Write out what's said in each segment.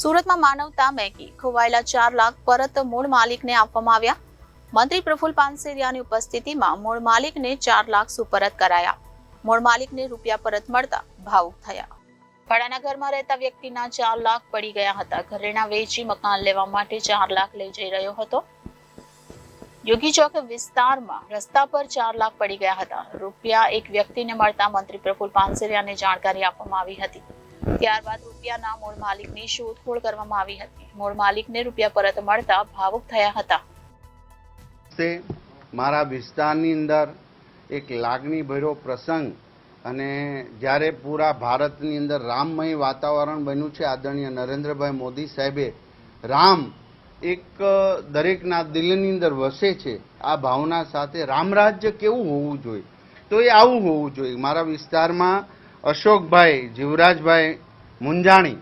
સુરતમાં માનવતા મેગી ખોવાયેલા ચાર લાખ પરત મૂળ માલિકને આપવામાં આવ્યા. મંત્રી પ્રફુલ પાનસેરિયાની ઉપસ્થિતિમાં મૂળ માલિકને ચાર લાખ સુપરત કરાયા. મૂળ માલિકને રૂપિયા પરત મળતા ભાવુક થયા. ભાડાના ઘરમાં રહેતા વ્યક્તિના ચાર લાખ પડી ગયા હતા. ઘરેણા વેચી મકાન લેવા માટે ચાર લાખ લઈ જઈ રહ્યો હતો. યોગી ચોક વિસ્તારમાં રસ્તા પર ચાર લાખ પડી ગયા હતા. રૂપિયા એક વ્યક્તિને મળતા મંત્રી પ્રફુલ પાનસેરિયાને જાણકારી આપવામાં આવી હતી. ત્યારબાદ રૂપિયાના મૂળ માલિકની શોધખોળ કરવામાં આવી હતી. મૂળ માલિકને રૂપિયા પરત મળતા ભાવુક થયા હતા. તે મારા વિસ્તારની અંદર એક લાગણીભર્યો પ્રસંગ અને જ્યારે પૂરા ભારતની અંદર રામમય વાતાવરણ બન્યું છે, આદરણીય નરેન્દ્રભાઈ મોદી સાહેબે, રામ એક દરેકના દિલની અંદર વસે છે. આ ભાવના સાથે રામરાજ્ય કેવું હોવું જોઈએ? તો એ આવું હોવું જોઈએ. મારા વિસ્તારમાં અશોકભાઈ, જીવરાજભાઈ મુંજાણી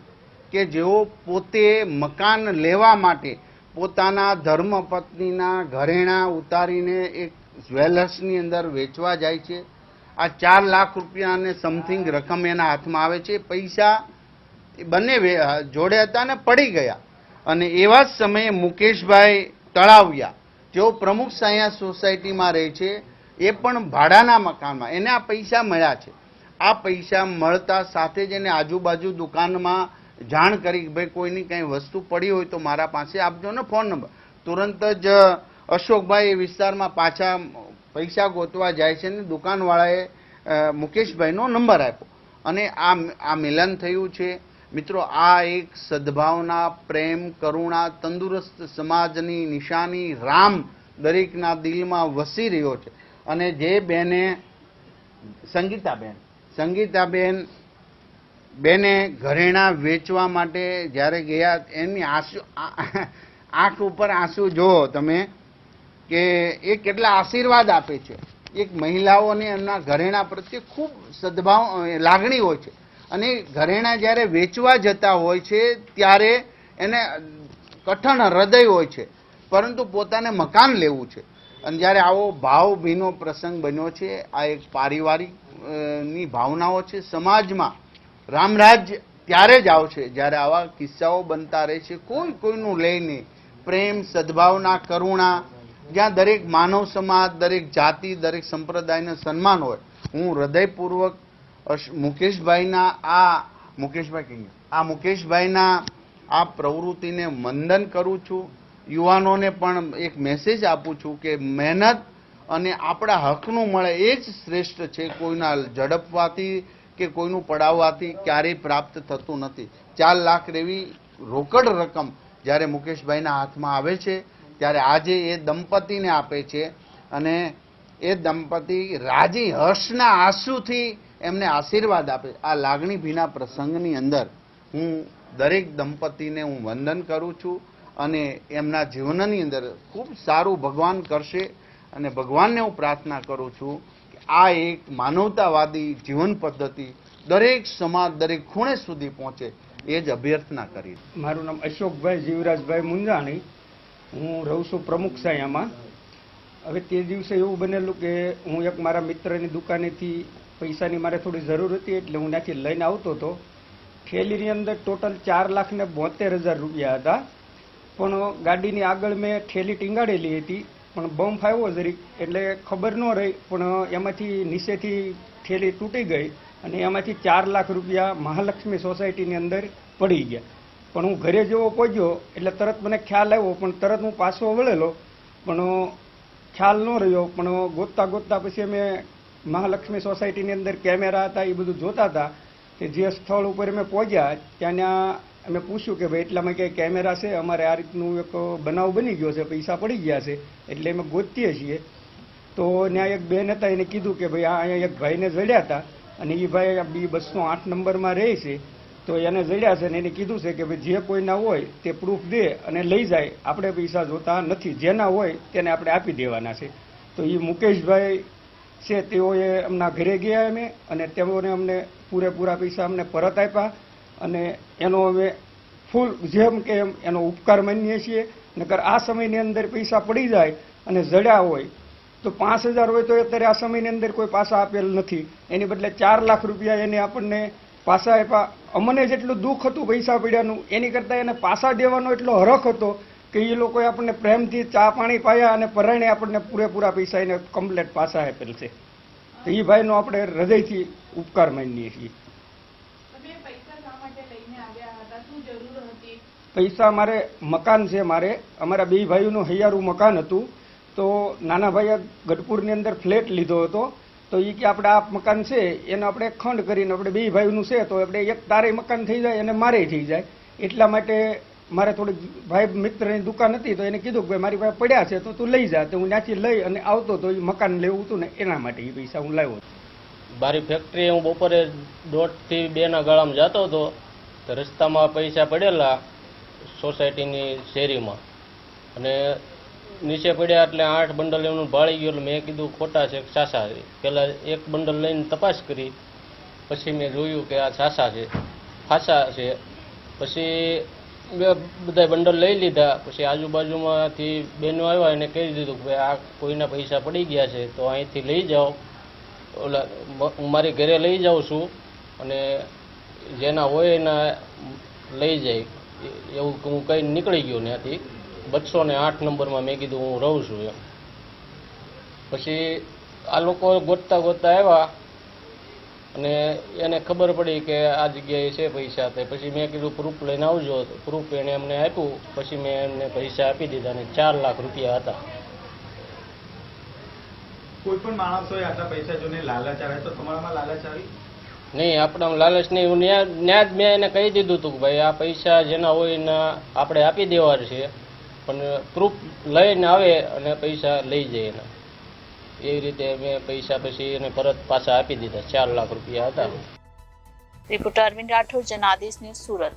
કે જેઓ પોતે મકાન લેવા માટે પોતાના ધર્મપત્નીના ઘરેણા ઉતારીને એક જ્વેલર્સની અંદર વેચવા જાય છે. આ ચાર લાખ રૂપિયા અને સમથિંગ રકમ એના હાથમાં આવે છે. પૈસા બંને જોડે હતા ને પડી ગયા. અને એવા જ સમયે મુકેશભાઈ તળાવિયા જેઓ પ્રમુખ સાયા સોસાયટીમાં રહે છે. એ પણ ભાડાના મકાનમાં. એને આ પૈસા મળ્યા છે. આ પૈસા મળતા સાથે જ એને આજુબાજુ દુકાનમાં જાણ કરી ભાઈ કોઈની કંઈ વસ્તુ પડી હોય તો મારા પાસે આપજો ને ફોન નંબર. તુરંત જ અશોકભાઈ એ વિસ્તારમાં પાછા પૈસા ગોતવા જાય છે ને દુકાનવાળાએ મુકેશભાઈનો નંબર આપ્યો. અને આ આ મિલન થયું છે. મિત્રો, આ એક સદભાવના, પ્રેમ, કરુણા, તંદુરસ્ત સમાજની નિશાની રામ દરેકના દિલમાં વસી રહ્યો છે. અને જે બેને, સંગીતાબેન સંગીતાબેન બેને ઘરેણા વેચવા માટે જ્યારે ગયા એની આંસુ આંખ ઉપર આંસુ જુઓ તમે, કે એ કેટલા આશીર્વાદ આપે છે. એક મહિલાઓને એમના ઘરેણા પ્રત્યે ખૂબ સદભાવ લાગણી હોય છે. અને ઘરેણા જ્યારે વેચવા જતા હોય છે, ત્યારે એને કઠણ હૃદય હોય છે, પરંતુ પોતાને મકાન લેવું છે. અને જ્યારે આવો ભાવભીનો પ્રસંગ બન્યો છે, આ એક પારિવારિક ની ભાવનાઓ છે સમાજમાં. રામરાજ ત્યારે જ આવશે જ્યારે આવા કિસ્સાઓ બનતા રહે છે. કોઈ કોઈનું લઈને પ્રેમ, સદભાવના, કરુણા, જ્યાં દરેક માનવ સમાજ, દરેક જાતિ, દરેક સંપ્રદાયને સન્માન હોય. હું હૃદયપૂર્વક મુકેશભાઈના આ, મુકેશભાઈ કહીએ, આ મુકેશભાઈના આ પ્રવૃત્તિને વંદન કરું છું. યુવાનોને પણ એક મેસેજ આપું છું કે મહેનત અને આપણા હકનું મળે એ જ શ્રેષ્ઠ છે કોઈના ઝડપવાથી કે કોઈનું પડાવવાથી ક્યારેય પ્રાપ્ત થતું નથી. ચાર લાખ એવી રોકડ રકમ જ્યારે મુકેશભાઈના હાથમાં આવે છે, ત્યારે આજે એ દંપતીને આપે છે અને એ દંપતી રાજી હર્ષના આંસુથી એમને આશીર્વાદ આપે. આ લાગણી ભીના પ્રસંગની અંદર હું દરેક દંપતીને હું વંદન કરું છું અને એમના જીવનની અંદર ખૂબ સારું ભગવાન કરશે. અને ભગવાનને હું પ્રાર્થના કરું છું કે આ એક માનવતાવાદી જીવન પદ્ધતિ દરેક સમાજ, દરેક ખૂણે સુધી પહોંચે એ જ અભ્યર્થના કરી મારું નામ અશોકભાઈ જીવરાજભાઈ મુંજાણી. હું રહું છું પ્રમુખ સાયામાં. હવે તે દિવસે એવું બનેલું કે હું એક મારા મિત્રની દુકાનેથી પૈસાની મારે થોડી જરૂર હતી એટલે હું ત્યાંથી લઈને આવતો હતો. થેલીની અંદર ટોટલ ચાર લાખ ને બોતેર હજાર રૂપિયા હતા. પણ ગાડીની આગળ મેં થેલી ટીંગાડેલી હતી. પણ બમ્પ ફાવ્યો જરીક એટલે ખબર ન રહી, પણ એમાંથી નીચેથી થેલી તૂટી ગઈ અને એમાંથી ચાર લાખ રૂપિયા મહાલક્ષ્મી સોસાયટીની અંદર પડી ગયા. પણ હું ઘરે જેવો પહોંચ્યો, એટલે તરત મને ખ્યાલ આવ્યો, પણ તરત હું પાછો વળેલો. પણ ખ્યાલ ન રહ્યો, પણ ગોતતા ગોતતા પછી અમે મહાલક્ષ્મી સોસાયટીની અંદર કેમેરા હતા, એ બધું જોતા હતા, કે જે સ્થળ ઉપર અમે પહોંચ્યા, ત્યાંના અમે પૂછ્યું કે ભાઈ, એટલામાં ક્યાંય કેમેરા છે? અમારે આ રીતનું એક બનાવ બની ગયો છે, પૈસા પડી ગયા છે, એટલે અમે ગોતીએ છીએ. તો ત્યાં એક બેન હતા, એને કીધું કે ભાઈ, આ અહીંયા એક ભાઈને જડ્યા હતા, અને એ ભાઈ બી બસો આઠ નંબરમાં રહે છે. તો એને જડ્યા છે ને એને કીધું છે કે ભાઈ, જે કોઈના હોય તે પ્રૂફ દે અને લઈ જાય. આપણે પૈસા જોતા નથી. જેના હોય તેને આપણે આપી દેવાના છે. તો એ મુકેશભાઈ છે, તેઓએ એમના ઘરે ગયા અમે, અને તેઓને અમને પૂરેપૂરા પૈસા અમને પરત આપ્યા. અને એનો અમે ફૂલ જેમ કે એમ એનો ઉપકાર માનીએ છીએ. નકર આ સમયની અંદર પૈસા પડી જાય અને જડ્યા હોય, તો પાંચ હજાર હોય તો અત્યારે આ સમયની અંદર કોઈ પાછા આપેલ નથી. એની બદલે ચાર લાખ રૂપિયા એને આપણને પાછા આપ્યા. અમને જેટલું દુઃખ હતું પૈસા પડ્યાનું એની કરતાં એને પાછા દેવાનો એટલો હરખ હતો કે એ લોકોએ આપણને પ્રેમથી ચા પાણી પાયા અને પરાયણે આપણને પૂરેપૂરા પૈસા એને કમ્પ્લેટ પાછા આપેલ છે. તો એ ભાઈનો આપણે હૃદયથી ઉપકાર માનીએ છીએ તમે પૈસા શા માટે લઈને આવ્યા હતા શું જરૂર હતી પૈસા મારે મકાન છે મારે. અમારા બે ભાઈઓનું હૈયારું મકાન હતું. તો નાના ભાઈએ ગઢપુરની અંદર ફ્લેટ લીધો હતો. તો એ કે આપણે આ મકાન છે, એને આપણે ખંડ કરીને આપણે બે ભાઈઓનું છે, તો આપણે એક તારે મકાન થઈ જાય અને મારે થઈ જાય. એટલા માટે મારે થોડીક ભાઈ મિત્રની દુકાન હતી, તો એને કીધું કે ભાઈ મારી પાસે પડ્યા છે, તો તું લઈ જા. તો હું ત્યાંથી લઈ અને આવતો તો એ મકાન લેવું હતું ને એના માટે એ પૈસા હું લાવ્યો. મારી ફેક્ટરી હું બપોરે દોઢથી બેના ગાળામાં જતો હતો. તો રસ્તામાં પૈસા પડેલા. સોસાયટીની શેરીમાં. અને નીચે પડ્યા એટલે આઠ બંડલ એમનું ભાળી ગયું એટલે મેં કીધું, ખોટા છે, સાસા છે. પહેલાં એક બંડલ લઈને તપાસ કરી. પછી મેં જોયું કે આ સાસા છે, ફાસા છે. પછી બે બધા બંડલ લઈ લીધા. પછી આજુબાજુમાંથી બહેનો આવ્યા, એને કહી દીધું કે, ભાઈ, આ કોઈના પૈસા પડી ગયા છે, તો અહીંથી લઈ જાઓ. ઓલા, હું મારી ઘરે લઈ જાઉં છું અને જેના હોય એના લઈ જાય. એવું હું કઈ નીકળી ગયો ત્યાંથી. બસો ને આઠ નંબરમાં મેં કીધું હું રહું છું એમ. પછી આ લોકો ગોતતા ગોતતા આવ્યા અને એને ખબર પડી કે આ જગ્યાએ છે પૈસા તે. પછી મેં કીધું પ્રૂફ લઈને આવજો. પ્રૂફ એને અમને આપ્યું. પછી મેં એમને પૈસા આપી દીધા અને ચાર લાખ રૂપિયા હતા. કોઈ પણ માણસોએ પૈસા જોઈને લાલચ આવે તો તમારામાં લાલચ આવી? નહીં, આપણા લાલચ નહીં હું ન્યા ન્યા જ મેં એને કહી દીધું હતું કે ભાઈ, આ પૈસા જેના હોય એના આપણે આપી દેવા છે, પણ પ્રૂફ લઈને આવે અને પૈસા લઈ જાય એના. એવી રીતે મેં પૈસા પછી એને પરત પાછા આપી દીધા, ચાર લાખ રૂપિયા હતા. Reporter Arvind Rathod Janadesh news Surat.